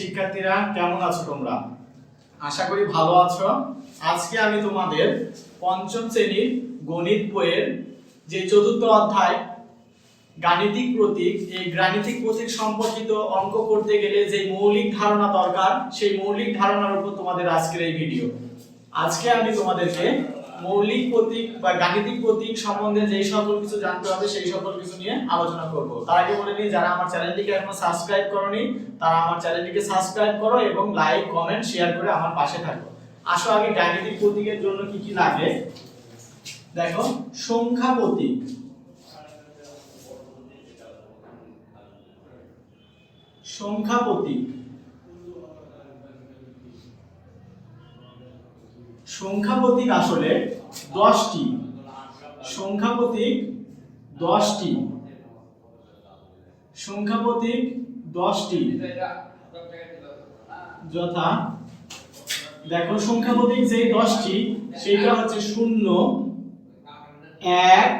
শিক্ষার্থীরা, কেমন আছো তোমরা? আশা করি ভালো আছো। আজকে আমি তোমাদের পঞ্চম শ্রেণির গণিত বইয়ের যে চতুর্থ অধ্যায়, গাণিতিক প্রতীক, এই গাণিতিক প্রতীক সম্পর্কিত অঙ্ক করতে গেলে যে মৌলিক ধারণা দরকার, সেই মৌলিক ধারণার উপর তোমাদের আজকের এই ভিডিও। আজকে আমি তোমাদেরকে মৌলিক প্রতীক বা গাণিতিক প্রতীক সম্বন্ধে যেই সকল কিছু জানতে হবে, সেই সকল কিছু নিয়ে আলোচনা করব। তার আগে বলে নিই, যারা আমার চ্যানেলটিকে এখনও সাবস্ক্রাইব করনি, তারা আমার চ্যানেলটিকে সাবস্ক্রাইব করো এবং লাইক, কমেন্ট, শেয়ার করে আমার পাশে থাকো। আসো আগে গাণিতিক প্রতীকের জন্য কি কি লাগে? দেখো, সংখ্যা প্রতীক। সংখ্যা প্রতীক। সংখ্যা প্রতীক আসলে দশটি। সংখ্যা প্রতীক দশটি। সংখ্যা প্রতীক দশটি। যথা, দেখো সংখ্যা প্রতীক যে দশটি সেটা হচ্ছে শূন্য, এক,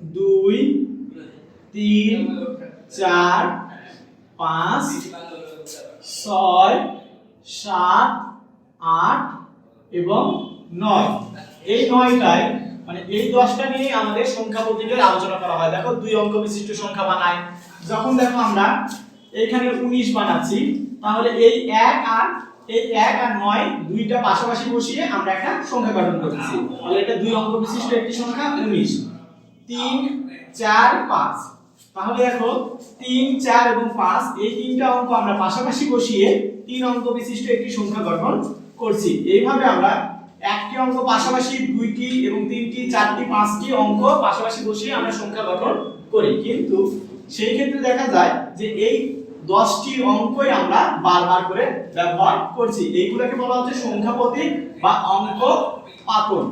দুই, তিন, চার, পাঁচ, ছয়, সাত, আট এবং নয়। এই নয়টায় মানে এই দশটা নিয়ে আমাদের সংখ্যা প্রতীকের আলোচনা করা হয়। দেখো, দুই অঙ্ক বিশিষ্ট সংখ্যা বানাই যখন দেখো আমরা এখানে উনিশ বানাচ্ছি, তাহলে এই এক আর, এই এক আর নয় দুইটা পাশাপাশি বসিয়ে আমরা একটা সংখ্যা গঠন করতেছি। তাহলে এটা দুই অঙ্ক বিশিষ্ট একটি সংখ্যা, উনিশ। তিন, চার, পাঁচ। তাহলে দেখো, তিন, চার এবং পাঁচ, এই তিনটা অঙ্ক আমরা পাশাপাশি বসিয়ে তিন অঙ্ক বিশিষ্ট একটি সংখ্যা গঠন করছি। এইভাবে আমরা একটি অঙ্ক পাশাপাশি, দুইটি এবং তিনটি, চারটি, পাঁচটি অঙ্ক পাশাপাশি বসিয়ে আমরা সংখ্যা গঠন করি। কিন্তু সেই ক্ষেত্রে দেখা যায় যে এই দশটি অঙ্কই আমরা বারবার করে ব্যবহার করছি। এইগুলোকে বলা হচ্ছে সংখ্যা প্রতীক বা অঙ্ক পাতন।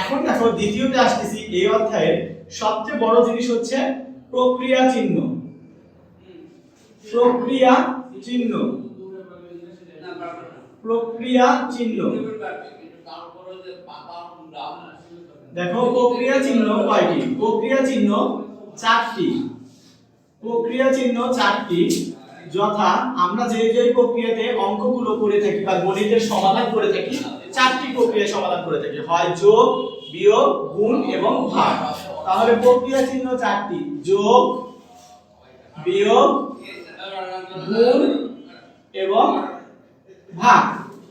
এখন দেখো, দ্বিতীয়তে আসতেছি, এই অধ্যায়ের সবচেয়ে বড় জিনিস হচ্ছে প্রক্রিয়া চিহ্ন। প্রক্রিয়া চিহ্ন। প্রক্রিয়া চিহ্ন। দেখো, প্রক্রিয়া চিহ্ন কয়টি? প্রক্রিয়া চিহ্ন চারটি। প্রক্রিয়া চিহ্ন চারটি, যথা আমরা যে যে প্রক্রিয়াতে অঙ্কগুলো করে থাকি বা গণিতের সমাধান করে থাকি, চারটি প্রক্রিয়া সমাধান করে থাকি। হয় যোগ, বিয়োগ, গুণ এবং ভাগ। তাহলে প্রক্রিয়া চিহ্ন চারটি, যোগ, বিয়োগ, গুণ এবং ভাগ।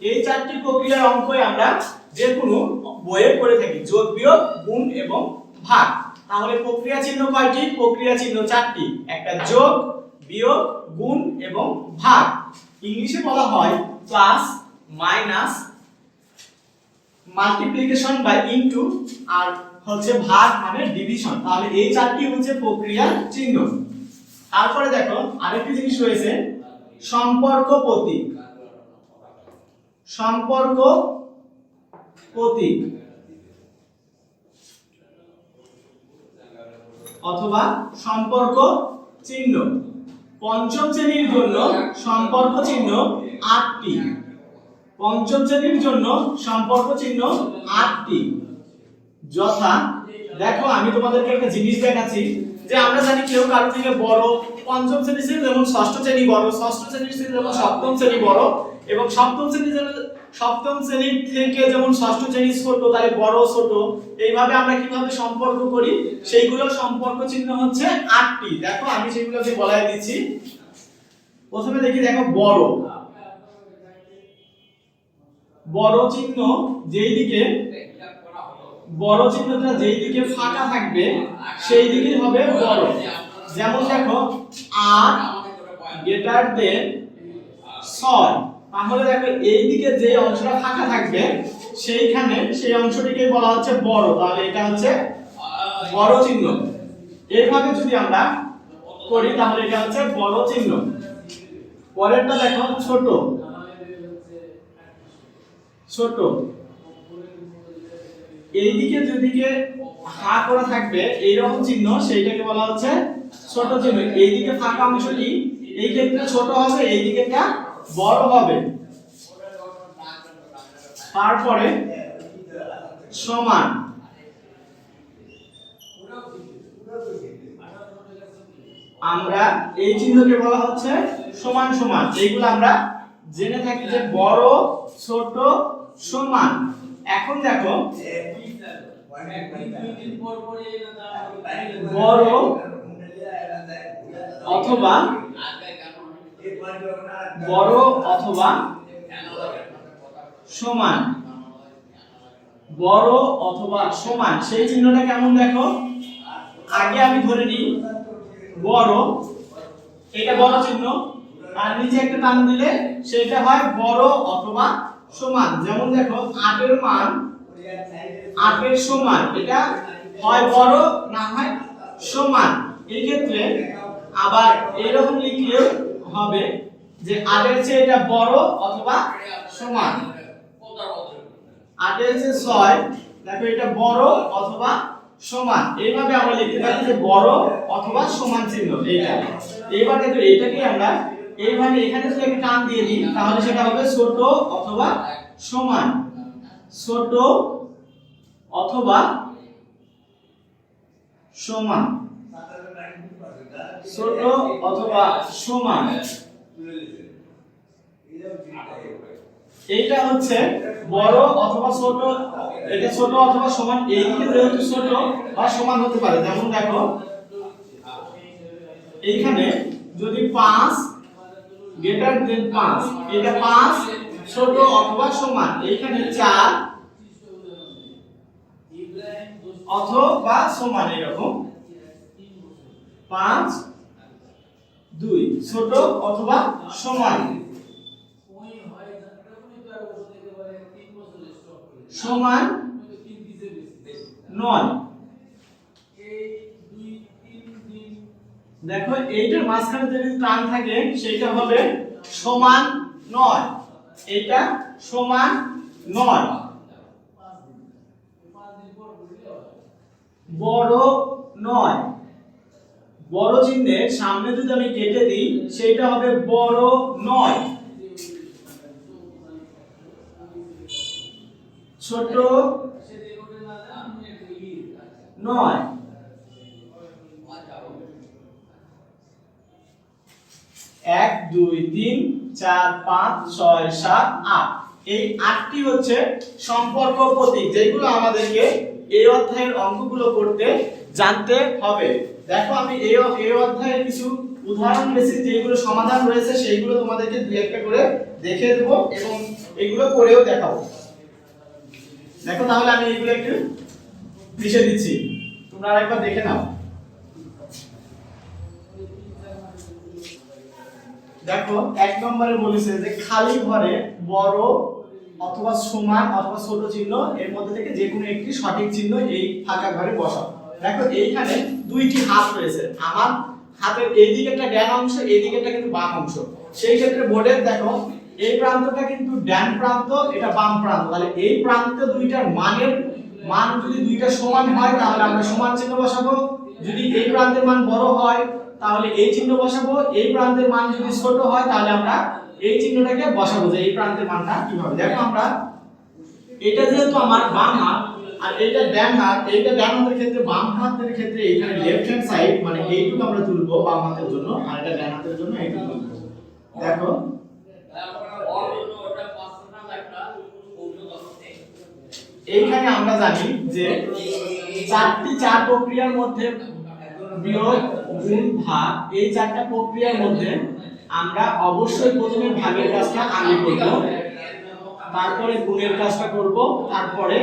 এই চারটি প্রক্রিয়ার অঙ্কই আমরা যে কোনো বইয়ে করে থাকি। যোগ, বিয়োগ, গুণ এবং ভাগ। তাহলে প্রক্রিয়া চিহ্ন কয়টি? প্রক্রিয়া চিহ্ন চারটি। একটা যোগ, বিয়োগ, গুণ এবং ভাগ। ইংলিশে বলা হয় প্লাস, মাইনাস, মাল্টিপ্লিকেশন বা ইনটু, আর হচ্ছে ভাগ মানে ডিভিশন। তাহলে এই চারটি হচ্ছে প্রক্রিয়া চিহ্ন। তারপরে দেখো আরেকটি জিনিস রয়েছে, সম্পর্ক প্রতীক। সম্পর্ক প্রতীক অথবা সম্পর্ক চিহ্ন। পঞ্চম শ্রেণির জন্য সম্পর্ক চিহ্ন আটটি। পঞ্চম শ্রেণির জন্য সম্পর্ক চিহ্ন আটটি। যথা, দেখো আমি তোমাদেরকে একটা জিনিস দেখাচ্ছি যে আমরা জানি কেউ কারও থেকে বড় পঞ্চম শ্রেণি ছিল যেমন ষষ্ঠ শ্রেণি বড়, ষষ্ঠ শ্রেণি ছিল যেমন সপ্তম শ্রেণি বড় এবং সপ্তম শ্রেণি যেমন- সপ্তম শ্রেণি থেকে যেমন ষষ্ঠ শ্রেণি ছোট তাহলে বড় ছোট, এইভাবে আমরা কীভাবে সম্পর্ক করি? সেইগুলো সম্পর্ক চিহ্ন হচ্ছে আটটি। দেখো, আমি সেগুলোকে বলাই দিচ্ছি। প্রথমে দেখি, দেখো, বড়। বড় চিহ্ন যেই দিকে বড় চিহ্নটা যেই দিকে ফাঁকা থাকবে, সেই দিকেই হবে বড়। যেমন দেখো, আট গ্রেটার দেন ছয়। তাহলে দেখো এই দিকে যে অংশটা ফাঁকা থাকবে, সেইখানে সেই অংশটিকে বলা হচ্ছে বড়। তাহলে এটা হচ্ছে বড় চিহ্ন। এইভাবে যদি আমরা করি, তাহলে এটা হচ্ছে বড় চিহ্ন। পরেরটা দেখো, ছোট। ছোট। এইদিকে যেদিকে হা করা থাকবে, এইরকম চিহ্ন, সেইটাকে বলা হচ্ছে ছোট চিহ্ন। এইদিকে ফাঁকা অংশটি, এই ক্ষেত্রে ছোট হবে এই দিকেটা বড় হবে। তারপরে সমান। আমরা এই চিহ্নকে বলা হচ্ছে সমান সমান। এইগুলো আমরা জেনে থাকি যে বড়, ছোট, সমান। এখন দেখো, বড় অথবা বড় অথবা সমান? বড় অথবা সমান? সেই চিহ্নটা কেমন দেখো? আগে আমি ধরে নিই। বড়, এটা বড় চিহ্ন। আর নিচে একটা টান দিলে সেটা হয় বড় অথবা সমান। যেমন দেখো, আটের মান আটের সমান। এটা হয় বড়, না হয় সমান। এই ক্ষেত্রে আবার এরকম লিখলেও হবে যে আটের চেয়ে এটা বড় অথবা সমান। আটের চেয়ে ছয়, দেখো এটা বড় অথবা সমান। এইভাবে আমরা লিখতে পারি যে বড় অথবা সমান চিহ্ন, এইটা। এইবার দেখো এটাকে আমরা এইভাবে এখানে যদি একটা টান দিয়ে দিই, তাহলে সেটা হবে ছোট অথবা সমান। ছোট অথবা সমান। ছোট অথবা সমান। এইটা হচ্ছে বড় অথবা ছোট, এটা ছোট অথবা সমান এই যেহেতু ছোট বা সমান হতে পারে। যেমন দেখো, এইখানে যদি 5 গ্রেটার দেন 5 এটা 5 ছোট অথবা সমান, এইখানে 4 অথবা সমান, এরকম। 5 2 ছোট অথবা সমান। সমান নয়। দেখো, এইটার মাঝখানে যদি টান থাকে সেটা হবে সমান নয়। এটা সমান নয়। বড় নয়। বড় চিহ্নের সামনে যদি আমি কেটে দিই সেটা হবে বড় নয়। ছোট নয়। এক, দুই, তিন, চার, পাঁচ, ছয়, সাত, আট। এই আটটি হচ্ছে সম্পর্ক প্রতীক, যেগুলো আমাদেরকে এই অধ্যায়ের অঙ্কগুলো করতে জানতে হবে। দেখো, আমি এই এই অধ্যায়ের কিছু উদাহরণ বেসিক যেগুলো সমাধান রয়েছে, সেইগুলো তোমাদেরকে দুই একটা করে দেখে দেবো এবং এগুলো করেও দেখাবো দেখো, তাহলে আমি এগুলো একটু লিখে দিচ্ছি। তোমরা আরেকবার দেখে নাও। দেখো, এক নম্বরে বলেছে যে খালি ঘরে বড় অথবা সমান অথবা ছোট চিহ্ন, এর মধ্যে থেকে যে কোনো একটি সঠিক চিহ্ন এই ফাঁকা ঘরে বসাও। দেখো, এইখানে দুইটি হাত রয়েছে। আমার হাতের এই দিকে একটা ডান অংশ, এই দিকে একটা কিন্তু বাম অংশ। সেই ক্ষেত্রে বোর্ডের দেখো, এই প্রান্তটা কিন্তু ডান প্রান্ত, এটা বাম প্রান্ত। তাহলে এই প্রান্ত দুইটার মানের মান যদি দুইটা সমান হয়, তাহলে আমরা সমান চিহ্ন বসাবো। যদি এই প্রান্তের মান বড় হয়, তাহলে এই চিহ্ন বসাবো। এই প্রান্তের মান যদি ছোট হয়, তাহলে আমরা এই চিহ্নটাকে বসাবো যে এই প্রান্তের মানটা কীভাবে। দেখো আমরা, এটা যেহেতু আমার বাম হাত আর এটা ডান হাত, এইটা ডান হাতের ক্ষেত্রে, বাম হাতের ক্ষেত্রে এখানে লেফট হ্যান্ড সাইড মানে এইটুকু আমরা তুলবো বাম হাতের জন্য, আর এটা ডান হাতের জন্য এইটুকু তুলবো। দেখো। এইখানে আমরা জানি যে চারটি চার প্রক্রিয়ার মধ্যে বিয়োগ, গুণ, ভাগ, এই চারটা প্রক্রিয়ার মধ্যে আমরা অবশ্যই প্রথমে ভাগের কাজটা আগে করব, তারপরে গুণের কাজটা করব, তারপরে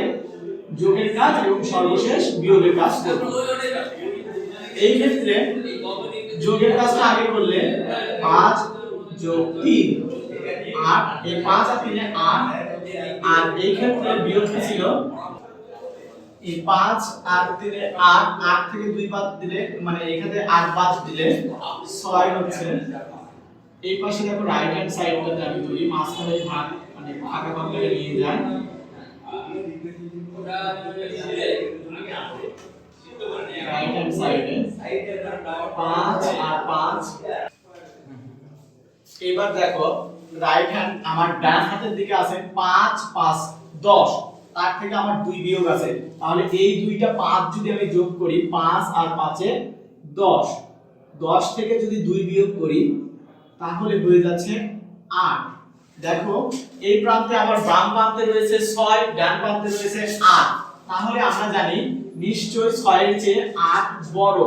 যোগের কাজ এবং সর্বশেষ বিয়োগের কাজ এই ক্ষেত্রে যোগের কাজটা আগে করলে পাঁচ যোগ তিন, আট, এই পাঁচ আর তিনে আট, আর এই ক্ষেত্রে বিয়োগ ছিল? এই পাঁচ আর তিনে আট আট থেকে দুই বাদ দিলে মানে এখানে আট বাদ দিলে ছয় হচ্ছে। এই পাশে দেখো রাইট হ্যান্ড সাইডটাতে আমি ধরি, মাঝখানে ভাগ মানে ফাঁকা ঘরটাকে নিয়ে যাই। এবার দেখো রাইট হ্যান্ড আমার ডান হাতের দিকে আছে পাঁচ পাঁচ, দশ। তার থেকে আমার দুই বিয়োগ আছে। তাহলে এই দুইটা পাঁচ যদি আমি যোগ করি, পাঁচ আর পাঁচে দশ। দশ থেকে যদি দুই বিয়োগ করি, তাহলে হয়ে যাচ্ছে আট। দেখো, এই প্রান্তে আবার বাম প্রান্তে রয়েছে ছয়, ডান প্রান্তে রয়েছে আট। তাহলে আমরা জানি নিশ্চয় ছয়ের চেয়ে আট বড়।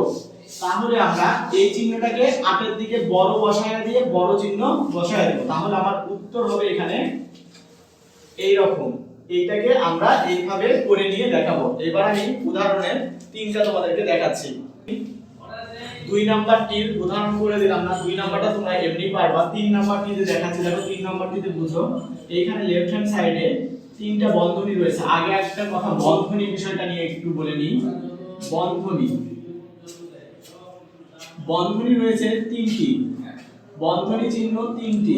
তাহলে আমরা এই চিহ্নটাকে আটের দিকে বড় বসায় দিয়ে বড় চিহ্ন বসায় দেবো। তাহলে আমার উত্তর হবে এখানে এই রকম এইটাকে আমরা এইভাবে করে নিয়ে দেখাবো। এবার আমি উদাহরণের তিনটা তোমাদেরকে দেখাচ্ছি। দুই নাম্বারটির উদাহরণ করে দিলাম না, দুই নাম্বারটা তোমরা এমনি পারবা। তিন নাম্বারটিতে দেখাচ্ছি, দেখো, তিন নাম্বারটিতে বুঝো, এইখানে লেফট হ্যান্ড সাইডে তিনটা বন্ধনী রয়েছে। আগে একটা কথা, বন্ধনী বিষয়টা নিয়ে একটু বলে নিই। বন্ধনী। বন্ধনী রয়েছে তিনটি। বন্ধনী চিহ্ন তিনটি।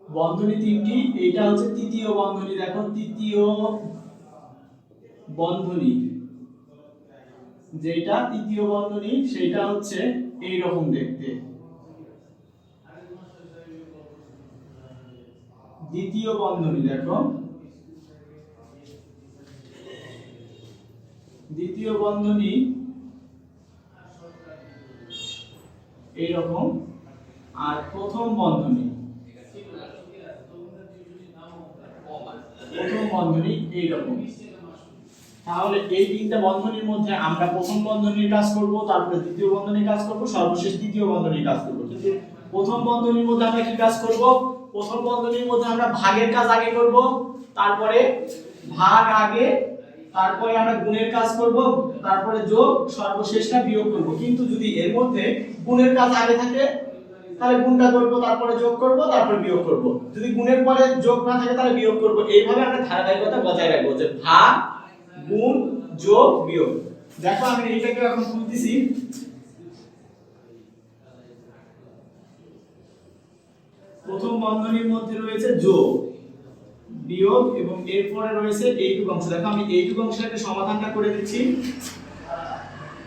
বন্ধনী তিনটি, এইটা হচ্ছে তৃতীয় বন্ধনী, দেখো, তৃতীয় বন্ধনী। যেটা তৃতীয় বন্ধনী, সেটা হচ্ছে এই রকম দেখতে। দ্বিতীয় বন্ধনী, দেখো। দ্বিতীয় বন্ধনী এইরকম। আর প্রথম বন্ধনী। প্রথম বন্ধনী এইরকম। তাহলে এই তিনটা বন্ধনীর মধ্যে আমরা প্রথম বন্ধনীর কাজ করব, তারপরে দ্বিতীয় বন্ধনীর কাজ করব, সর্বশেষ তৃতীয় বন্ধনীর কাজ করব। কিন্তু প্রথম বন্ধনীর মধ্যে আমরা কি কাজ করব? প্রথম বন্ধনীর মধ্যে আমরা ভাগের কাজ আগে করব, তারপরে ভাগ আগে, তারপরে আমরা গুণের কাজ করব, তারপরে যোগ, সর্বশেষটা বিয়োগ করব। কিন্তু যদি এর মধ্যে গুণের কাজ আগে থাকে, তাহলে গুণটা করব, তারপরে যোগ করব, তারপরে বিয়োগ করব। যদি গুণের পরে যোগ না থাকে, তাহলে বিয়োগ করব। এইভাবে আমরা ধারাবাহিকতা বজায় রাখব যে ভাগ গুণ যোগ বিয়োগ। দেখো আমি এইটাকে এখন তুলতেছি প্রথম বন্ধনীর মধ্যে রয়েছে যোগ, বিয়োগ এবং এরপরে রয়েছে এইটুকু অংশ। দেখো আমি এইটুকু অংশটাকে সমাধানটা করে দিচ্ছি।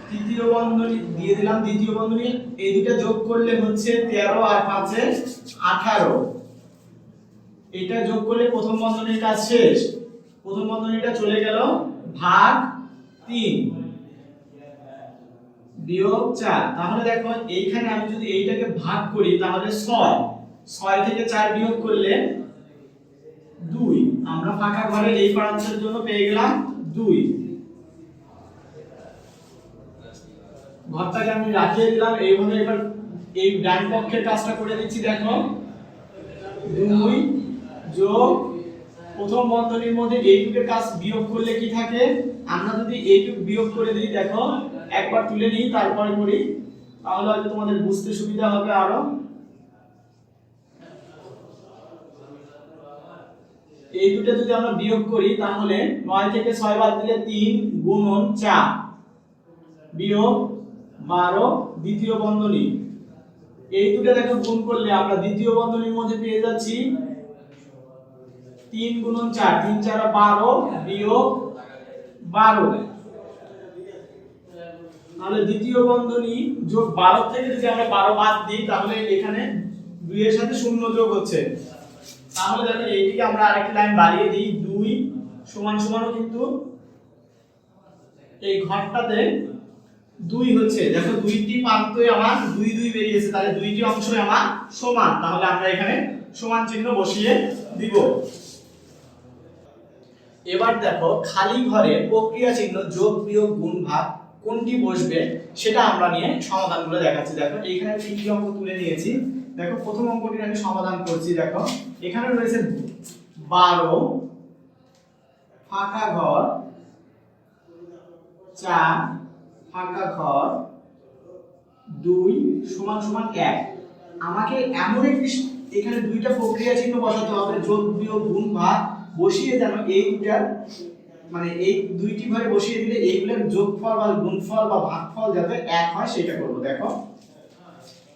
তৃতীয় বন্ধনী দিয়ে দিলাম। দ্বিতীয় বন্ধনী, এই দুটো যোগ করলে হচ্ছে তেরো আর পাঁচে আঠারো। এটা যোগ করলে প্রথম বন্ধনীর কাজ শেষ। প্রথম বন্ধনীটা চলে গেল ভাগ তিন। বিয়োগ চার। তাহলে দেখো, এইখানে আমি যদি এইটাকে ভাগ করি, তাহলে ছয়। ছয় থেকে চার বিয়োগ করলে দুই। আমরা ফাঁকা ঘরের এই প্রান্তের জন্য পেয়ে গেলাম দুই। ঘরটাকে আমি রাখিয়ে দিলাম এইভাবে এবার এই ডান পক্ষের কাজটা করে দিচ্ছি দেখো। দুই যোগ প্রথম বন্ধনীর মধ্যে এইটুকের কাজ বিয়োগ করলে কি থাকে? আমরা যদি এইটুক বিয়োগ করে দিই, দেখো, একবার তুলে নিই, তারপরে করি। তাহলে হয়তো তোমাদের বুঝতে সুবিধা হবে আরও। এই দুটো যদি আমরা বিয়োগ করি, তাহলে নয় থেকে ছয় বাদ দিলে তিন গুণন চার। বিয়োগ বারো, দ্বিতীয় বন্ধনী। এই দুটো দেখো গুণ করলে আমরা দ্বিতীয় বন্ধনীর মধ্যে পেয়ে যাচ্ছি তিন গুণন চার, তিন চার বারো, বিয়োগ বারো। তাহলে দ্বিতীয় বন্ধনী যোগ বারো থেকে যদি আমরা বারো বাদ দিই, তাহলে এখানে দুইয়ের সাথে শূন্য যোগ হচ্ছে। তাহলে দেখো এইটিকে আমরা আরেকটি লাইন বাড়িয়ে দিই, দুই সমান সমানও কিন্তু এই ঘরটাতে দুই হচ্ছে। দেখো, দুইটি প্রান্তই আমার, দুই দুই বেরিয়েছে তাহলে দুইটি অংশই আমার সমান। তাহলে আমরা এখানে সমান চিহ্ন বসিয়ে দিব। এবার দেখো, খালি ঘরে প্রক্রিয়া চিহ্ন, যোগ, বিয়োগ, গুণ, ভাগ, কোনটি বসবে সেটা আমরা নিয়ে সমাধানগুলো দেখাচ্ছি। দেখো, এইখানে তিনটি অঙ্ক তুলে নিয়েছি। দেখো, প্রথম অঙ্কটির আমি সমাধান করছি, দেখো। এখানে রয়েছে বারো, ফাঁকা ঘর, চার, ফাঁকা ঘর, দুই, সমান সমান এক। আমাকে এমন একটি, এখানে দুইটা প্রক্রিয়া চিহ্ন বসাতে হবে, যোগ, বিয়োগ, গুণ, ভাগ বসিয়ে যেন এই দুটার মানে এই দুইটি ঘরে বসিয়ে দিলে এইগুলোর যোগফল বা গুণফল বা ভাগফল যাতে এক হয় সেটা করব, দেখো।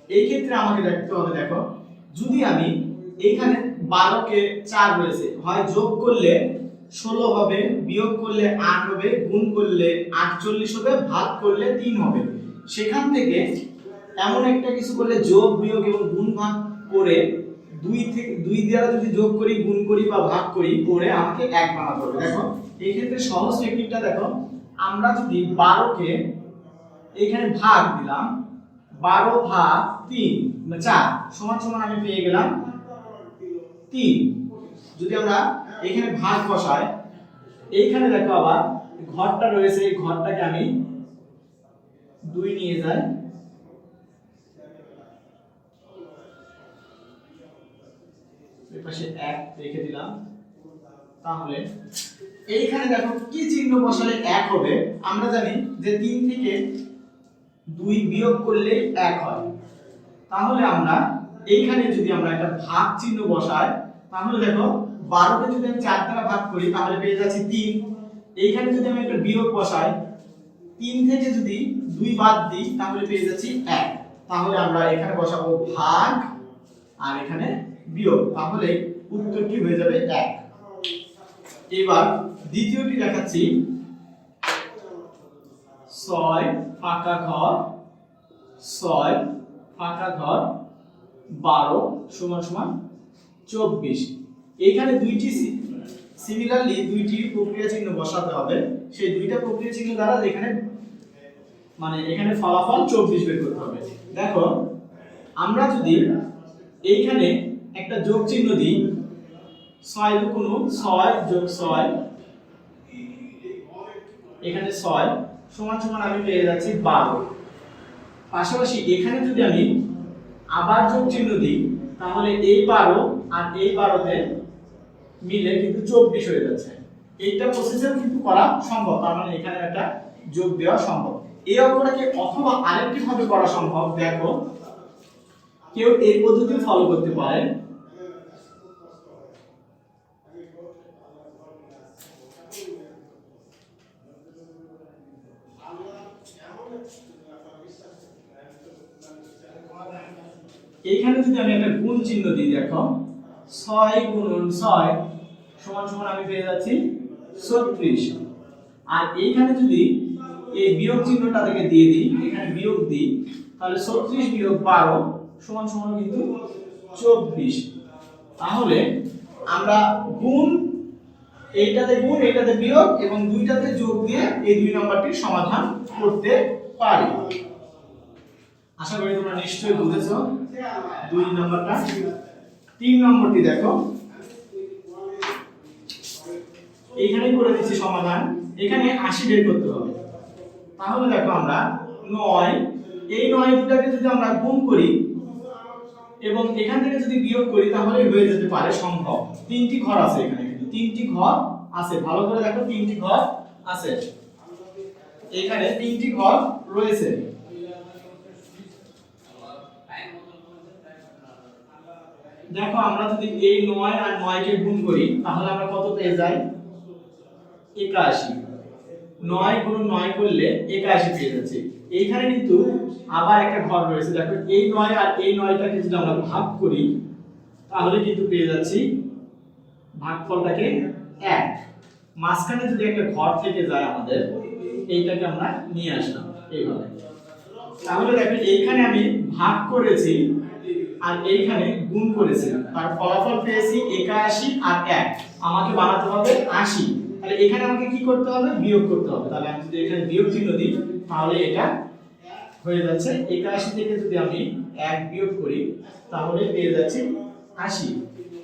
এই ক্ষেত্রে আমাকে দেখতে হবে, দেখো। যদি আমি এইখানে বারোকে চার রয়েছে, হয় যোগ করলে ষোলো হবে, বিয়োগ করলে আট হবে, গুণ করলে আটচল্লিশ হবে, ভাগ করলে তিন হবে। সেখান থেকে এমন একটা কিছু করলে যোগ, বিয়োগ এবং গুণ ভাগ করে দুই থেকে দুই দ্বারা যদি যোগ করি, গুণ করি বা ভাগ করি করে আমাকে এক বানাতে হবে দেখো, এই ক্ষেত্রে সহজ টেকনিকটা দেখো, আমরা যদি বারোকে এখানে ভাগ দিলাম, বারো ভাগ তিন মানে চার, সমান সমান আমি পেয়ে গেলাম তিন। যদি আমরা এখানে ভাগ বসাই, এইখানে দেখো আবার ঘরটা রয়েছে, এই ঘরটাকে আমি দুই নিয়ে যাই। পাশে এক রেখে দিলাম। তাহলে এইখানে দেখো কি চিহ্ন বসালে এক হবে? আমরা জানি যে তিন থেকে দুই বিয়োগ করলে এক হয়। তাহলে আমরা এইখানে যদি আমরা একটা ভাগ চিহ্ন বসাই, তাহলে দেখো বারোকে যদি আমি চার দ্বারা ভাগ করি, তাহলে পেয়ে যাচ্ছি তিন। এইখানে যদি আমি একটা বিয়োগ বসাই, তিন থেকে যদি দুই বাদ দিই, তাহলে পেয়ে যাচ্ছি এক। তাহলে আমরা এখানে বসাবো ভাগ আর এখানে বিয়োগ, তাহলে উত্তরটি হয়ে যাবে এক। এবার দ্বিতীয়টি দেখাচ্ছি। ছয় ফাঁকা ঘর, ছয় ফাঁকা ঘর, বারো সমান সমান চব্বিশ। এখানে দুইটি সিমিলারলি দুইটি প্রক্রিয়া চিহ্ন বসাতে হবে। সেই দুইটা প্রক্রিয়া চিহ্ন দ্বারা এখানে মানে এখানে ফলাফল চব্বিশ বের করতে হবে। দেখো, আমরা যদি এইখানে একটা যোগ চিহ্ন দিই। ছয় কোনো, ছয় যোগ ছয়। এখানে ছয়। সমান সমান আমি পেয়ে যাচ্ছি বারো। পাশাপাশি এখানে যদি আমি আবার যোগ চিহ্ন দিই, তাহলে এই বারো আর এই বারোতে মিলে কিন্তু চব্বিশ হয়ে যাচ্ছে। এইটা প্রসেসেও কিন্তু করা সম্ভব, তার মানে এখানে একটা যোগ দেওয়া সম্ভব। এই অঙ্কটাকে অথবা আরেকটি ভাবে করা সম্ভব, দেখো। কেউ এই পদ্ধতি ফলো করতে পারে? এইখানে যদি আমি একটা গুণ চিহ্ন দিই, দেখো। ছয় গুণন ছয় সমান সমান আমি পেয়ে যাচ্ছি ছত্রিশ। আর এইখানে যদি এই বিয়োগ চিহ্নটা থেকে দিয়ে দিই, এখানে বিয়োগ দিই, তাহলে ছত্রিশ বিয়োগ বারো সমান সমান কিন্তু চব্বিশ। তাহলে আমরা গুণ এইটাতে গুণ, এইটাতে বিয়োগ এবং দুইটাতে যোগ দিয়ে এই দুই নম্বরটির সমাধান করতে পারি। আশা করি তোমরা নিশ্চয়ই বুঝেছ। দুই নম্বরটা। তিন নম্বরটি দেখো। এইখানেই করে দিচ্ছি সমাধান। এখানে আশি বের করতে হবে। তাহলে দেখো আমরা নয়। এই নয় দুটাকে যদি আমরা গুণ করি এবং এখান থেকে যদি বিয়োগ করি তাহলে হয়ে যেতে পারে সম্ভব তিনটি ঘর আছে এখানে কিন্তু। তিনটি ঘর আছে। ভালো করে দেখো, তিনটি ঘর আছে। এখানে তিনটি ঘর রয়েছে। দেখো, আমরা যদি এই নয় আর নয়কে গুণ করি, তাহলে আমরা কত পেয়ে যাই? একাশি। নয় গুণ নয় করলে একাশি পেয়ে যাচ্ছে। এইখানে কিন্তু আবার একটা ঘর রয়েছে। দেখো, এই নয় আর এই নয়টাকে যদি আমরা ভাগ করি, তাহলে কিন্তু পেয়ে যাচ্ছি ভাগফলটাকে এক। মাঝখানে যদি একটা ঘর থেকে যায় আমাদের, এইটাকে আমরা নিয়ে আসলাম এইভাবে। তাহলে দেখো, এইখানে আমি ভাগ করেছি আর এইখানে গুণ করেছিলাম তার ফলাফল পেয়েছি একাশি আর এক। আমাকে বানাতে হবে আশি। তাহলে এখানে আমাকে কি করতে হবে? বিয়োগ করতে হবে। তাহলে আমি যদি এখানে বিয়োগ চিহ্ন দিই, তাহলে এটা হয়ে যাচ্ছে। একাশি থেকে যদি আমি এক বিয়োগ করি, তাহলে পেয়ে যাচ্ছি আশি।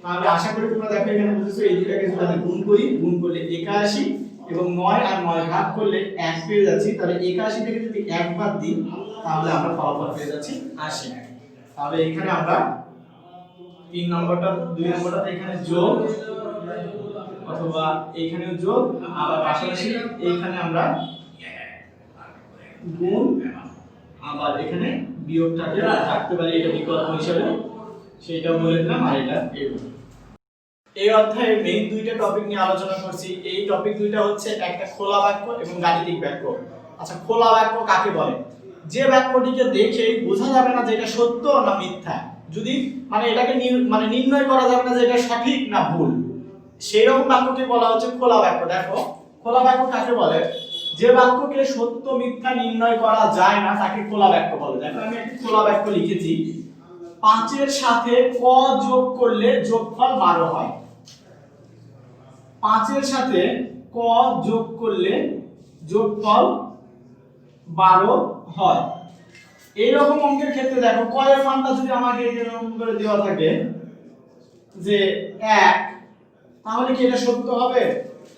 তাহলে আশা করি তোমরা দেখো এখানে বুঝেছ, এই দুটাকে যদি আমি গুণ করি, গুণ করলে একাশি এবং নয় আর নয় ভাগ করলে এক পেয়ে যাচ্ছি। তাহলে একাশি থেকে যদি এক বাদ দিই, তাহলে আমরা ফলাফল পেয়ে যাচ্ছি আশি। তাহলে এখানে আমরা তিন নম্বরটা, দুই নম্বরটা এখানে যোগ অথবা এইখানেও যোগ, আবার পাশাপাশি এইখানে আমরা গুণ, আবার এখানে বিয়োগটাকে রাখতে পারি, এটা বিকল্প হিসেবে। সেইটা বলে দিলাম আর এটা এইভাবে এই অধ্যায়ে মেইন দুইটা টপিক নিয়ে আলোচনা করছি। এই টপিক দুইটা হচ্ছে একটা খোলা বাক্য এবং গাণিতিক বাক্য। আচ্ছা খোলা বাক্য কাকে বলে? যে বাক্যটিকে দেখে বোঝা যাবে না যে এটা সত্য না মিথ্যা। যদি মানে এটাকে মানে নির্ণয় করা যাবে না যে এটা সঠিক না ভুল। সেই রকম বাক্যকে বলা হচ্ছে খোলা বাক্য। দেখো, খোলা বাক্য কাকে বলে? যে বাক্যকে সত্য, মিথ্যা নির্ণয় করা যায় না, তাকে খোলা বাক্য বলে। দেখো, আমি একটি খোলা বাক্য লিখেছি। পাঁচের সাথে ক যোগ করলে যোগফল বারো হয়। পাঁচের সাথে ক যোগ করলে যোগফল বারো হয়। এইরকম অঙ্কের ক্ষেত্রে দেখো কয়ের মানটা যদি আমাকে এরকম করে দেওয়া থাকে, যে এক তাহলে কি এটা সত্য হবে?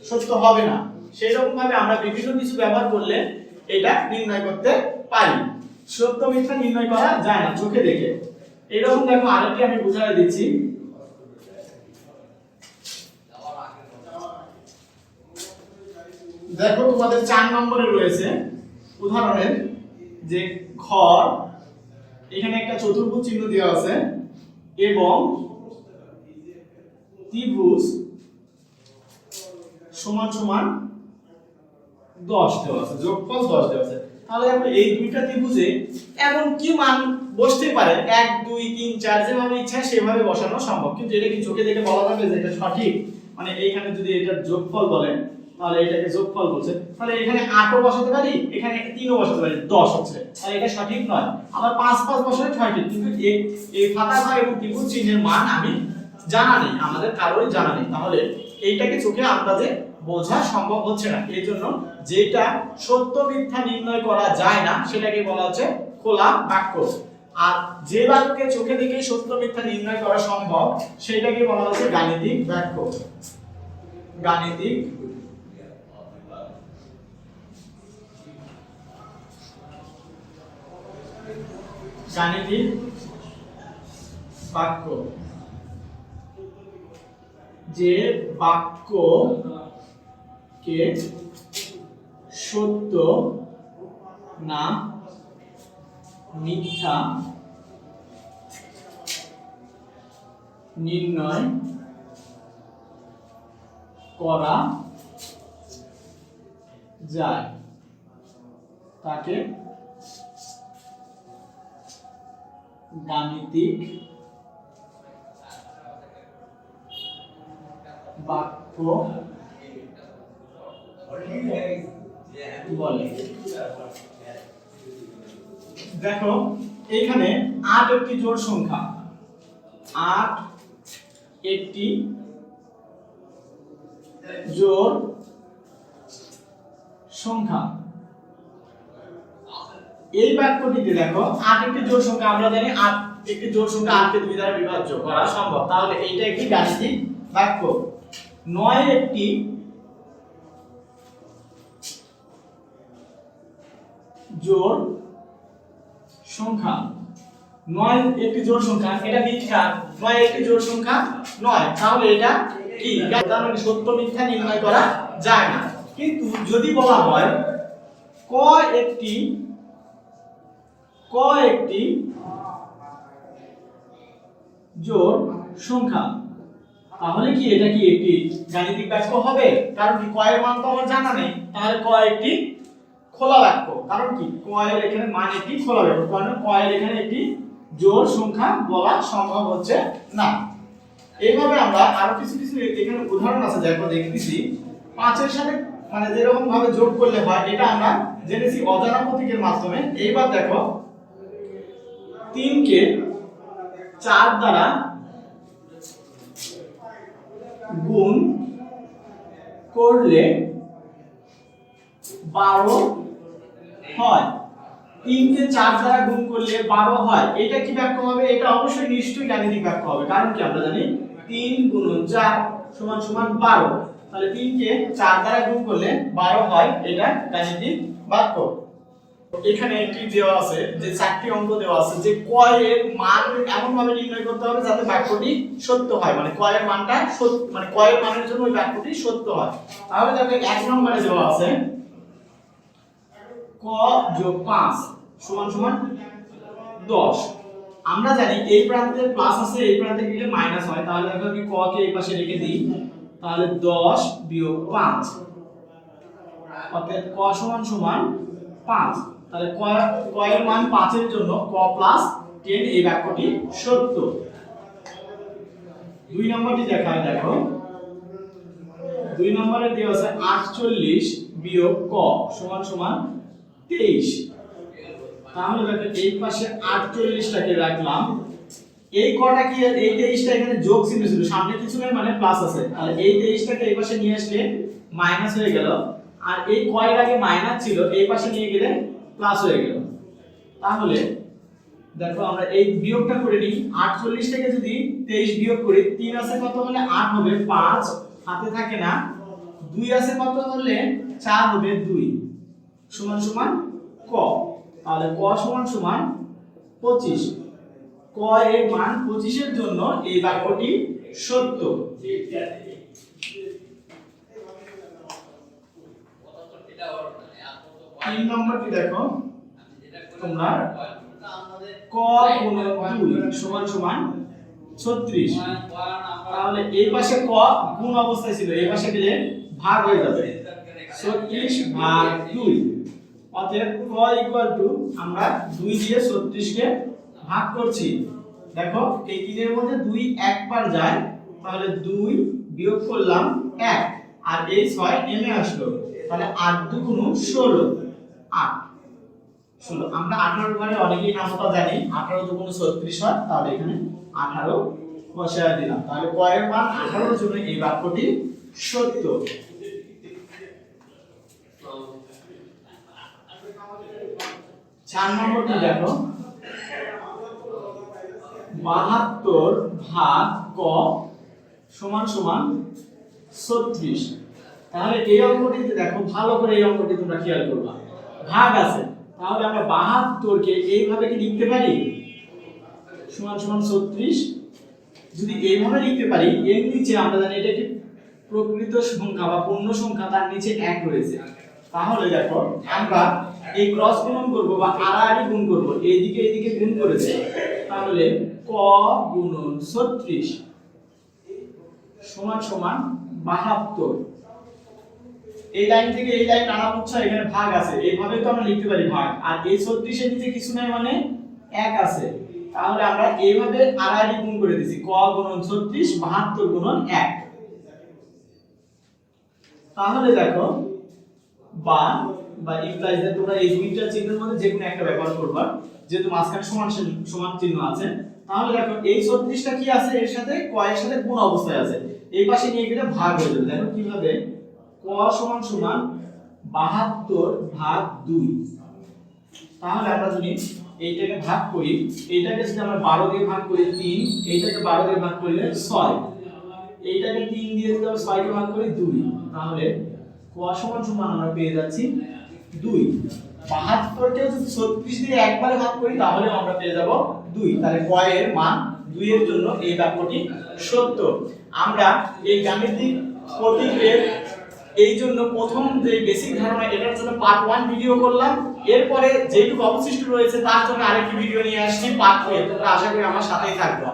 সত্য হবে না। সেই রকম ভাবে আমরা বিভিন্ন কিছু ব্যবহার করলে এটা নির্ণয় করতে পারি। সত্য মিথ্যা নির্ণয় করা যায় না, চোখে দেখে। এরকম দেখো, আরেকটি আমি বুঝাই দিচ্ছি। দেখো, তোমাদের চার নম্বরে রয়েছে উদাহরণের যে ঘর, এখানে একটা চতুর্ভুজ চিহ্ন দেওয়া আছে, এবং ত্রিভুজ সমান সমান দশ দেওয়া আছে যোগফল দশ দেওয়া আছে। তাহলে আমরা এই দুইটা ত্রিভুজে এমন কি মান বসতেই পারে? এক, দুই, তিন, চার, যেভাবে ইচ্ছা সেভাবে বসানো সম্ভব। কিন্তু এটা কি চোখে দেখে বলা যাবে যে এটা সঠিক? মানে এইখানে যদি এটা যোগফল বলেন, তাহলে এটাকে যোগফল বলছে। তাহলে এখানে আটও বসাতে পারি, এখানে তিনও বসাতে পারি, দশ হচ্ছে। তাহলে এটা সঠিক নয়। আবার পাঁচ পাঁচ বসালে ছয়টি। কিন্তু এই ফাঁকা ঘর এবং ত্রিভুজ চিহ্নের মান আমি জানা নেই, আমাদের কারোই জানা নেই। তাহলে এইটাকে চোখে আন্দাজে বোঝা সম্ভব হচ্ছে না, এই জন্য যেটা সত্য মিথ্যা নির্ণয় করা যায় না, সেটাকে বলা হচ্ছে খোলা বাক্য। আর যে বাক্যকে চোখে দেখে সত্য মিথ্যা নির্ণয় করা সম্ভব সেটাকে বলা হচ্ছে গাণিতিক বাক্য। গাণিতিক গাণিতিক বাক্য। যে বাক্য কে সত্য না মিথ্যা নির্ণয় করা যায়। তাকে গাণিতিক বাক্য দেখো এখানে আট একটি জোড় সংখ্যা। আট একটি জোড় সংখ্যা। এই বাক্যটিতে দেখো, আট একটি জোড় সংখ্যা, আমরা জানি আট একটি জোড় সংখ্যা আটকে দুই দ্বারা বিভাজ্য করা সম্ভব। তাহলে এইটা একটি গাণিতিক বাক্য। নয় একটি জোড় সংখ্যা। নয় একটি জোড় সংখ্যা, এটা মিথ্যা। নয় একটি জোড় সংখ্যা নয়। তাহলে এটা কি? সত্য মিথ্যা নির্ণয় করা যায় না। কিন্তু যদি বলা হয়, ক একটি ক একটি জোড় সংখ্যা। তাহলে কি এটা কি একটি গাণিতিক বাক্য হবে? কারণ কি কয়ের মান তো আমার জানা নেই। তাহলে ক একটি খোলা বাক্য। কারণ কি? কয়ের এখানে মান একটি খোলা বাক্য। কারণ কয়ের এখানে একটি জোড় সংখ্যা বলা সম্ভব হচ্ছে না। এইভাবে আমরা আরও কিছু কিছু এখানে উদাহরণ আছে দেখো দেখতেছি। পাঁচের সাথে মানে যেরকম ভাবে যোগ করলে হয়, এটা আমরা জেনেছি অজানা প্রতীকের মাধ্যমে। এইবার দেখো, তিনকে চার দ্বারা গুণ করলে বারো হয়। তিনকে চার দ্বারা গুণ করলে বারো হয়। এটা কি বাক্য হবে? এটা অবশ্যই নিশ্চয়ই গাণিতিক বাক্য হবে। কারণ কি আমরা জানি? তিন গুণন চার সমান সমান বারো। তাহলে তিনকে চার দ্বারা গুণ করলে বারো হয়। এটা গাণিতিক বাক্য। এখানে একটি দেওয়া আছে, যে চারটি অঙ্ক দেওয়া আছে, যে কয়ের মান এমন ভাবে নির্ণয় করতে হবে যাতে বাক্যটি সত্য হয়। মানে কয়ের মানটা মানে কয়ের মানের জন্য ওই বাক্যটি সত্য হয়। তাহলে দেখো এক নম্বরে দেওয়া আছে, ক যোগ পাঁচ সমান সমান দশ। আমরা জানি এই প্রান্তে প্লাস আছে, এই প্রান্তে গেলে মাইনাস হয়। তাহলে আমি ক কে এই পাশে রেখে দিই? তাহলে দশ বিয়োগ পাঁচ। অর্থাৎ ক সমান সমান পাঁচ। তাহলে ক ক এর মান পাঁচের জন্য ক প্লাস টেন এই বাক্যটি সত্য দুই নম্বরটি দেখায়, দেখো। দুই নম্বরে দেওয়া আছে আটচল্লিশ বিয়োগ ক সমান সমান তেইশ। তাহলে দেখো, এই পাশে আটচল্লিশটাকে রাখলাম। এই কটা কি, এই তেইশটা এখানে যোগ চিহ্ন ছিল, সামনে কিছু নেই মানে প্লাস আছে। তাহলে এই তেইশটাকে এই পাশে নিয়ে আসলে মাইনাস হয়ে গেল। আর এই কয়ের আগে মাইনাস ছিল, এই পাশে নিয়ে গেলে প্লাস হয়ে গেল। তাহলে দেখো আমরা এই বিয়োগটা করে নিই। আটচল্লিশ থেকে যদি তেইশ বিয়োগ করি, তিন আছে কত হলে আট হবে? পাঁচ। হাতে থাকে না। দুই আছে কত হলে চার হবে? দুই। সমান সমান ক। তাহলে ক সমান সমান পঁচিশ। ক এর মান পঁচিশের জন্য এই বাক্যটি সত্য। তিন নম্বরটি দেখো? তোমরা ক গুণন দুই সমান সমান ছত্রিশ। তাহলে এই পাশে ক গুণ অবস্থায় ছিল, এই পাশে গেলে ভাগ হয়ে যাবে। ছত্রিশ ভাগ দুই। অতএব ক ইকুয়াল টু আমরা দুই দিয়ে ছত্রিশকে ভাগ করছি। দেখো, এই তিনের মধ্যে দুই একবার যায়, তাহলে দুই বিয়োগ করলাম এক। আর এই ছয় নেমে আসলো। তাহলে আট দুগুণ ষোলো। আট। ষোলো আমরা আঠারো ঘরে অনেকেই নামতা জানি। আঠারো দুগুণ ছত্রিশ হয়, তাহলে এখানে আঠারো বসায় দিলাম। তাহলে কয়ের মান আঠারোর জন্য এই বাক্যটি সত্য। চার নম্বরটি দেখো। বাহাত্তর ভাগ ক সমান সমান ছত্রিশ। তাহলে এই অঙ্কটিতে দেখো, ভালো করে এই অঙ্কটি তোমরা খেয়াল করবা। ভাগ আছে, তাহলে আমরা বাহাত্তরকে এইভাবে কি লিখতে পারি? সমান সমান ছত্রিশ। যদি এইভাবে লিখতে পারি, এর নিচে আমরা জানি এটা কি প্রকৃত সংখ্যা বা পূর্ণ সংখ্যা, তার নিচে এক রয়েছে। তাহলে দেখো, আমরা এই ক্রস গুণন করব বা আড়াআড়ি গুণ করব এইদিকে এইদিকে গুণ করেছে। তাহলে ক গুণন ছত্রিশ। সমান সমান বাহাত্তর। এই লাইন থেকে এই লাইন টানা বুঝছ এখানে ভাগ আছে। এইভাবে তো আমরা লিখতে পারি ভাগ। আর এই ছত্রিশের নিচে কিছু নাই মানে এক আছে। তাহলে আমরা এইভাবে আড়াআড়ি গুণ করে দিছি ক গুণন ছত্রিশ, বাহাত্তর গুণন এক। তাহলে দেখো, বা বা ইমপ্লাইজ তোমরা এই দুইটা চিহ্নের মধ্যে যে কোনো একটা ব্যবহার করবা। যেহেতু মাঝখানে সমান সমান চিহ্ন আছে। তাহলে দেখো, এই 36টা কি আছে? এর সাথে ক এর সাথে গুণ অবস্থায় আছে। এই পাশে নিয়ে গেলে ভাগ হয়ে যাবে। দেখো কীভাবে ক সমান সমান 72 ভাগ 2 তাহলে আমরা যদি এইটাকে ভাগ করি, এইটাকে যদি আমরা 12 দিয়ে ভাগ করি 3 এইটাকে 12 দিয়ে ভাগ করলে 6 এইটাকে 3 দিয়ে যদি আমরা 6 কে ভাগ করি 2 তাহলে ক সমান সমান আমরা পেয়ে যাচ্ছি 2 72 কে যদি 36 দিয়ে একবারে ভাগ করি তাহলে আমরা পেয়ে যাব 2 তাহলে ক এর মান 2 এর জন্য এই বাক্যটি সত্য আমরা এই গাণিতিক প্রতীকের এই জন্য প্রথম যে বেসিক ধারণা, এটার জন্য পার্ট ওয়ান ভিডিও করলাম। এরপরে যেটুকু অবশিষ্ট রয়েছে, তার জন্য আরেকটি ভিডিও নিয়ে আসছি পার্ট টু তোমরা আশা করি আমার সাথেই থাকবে।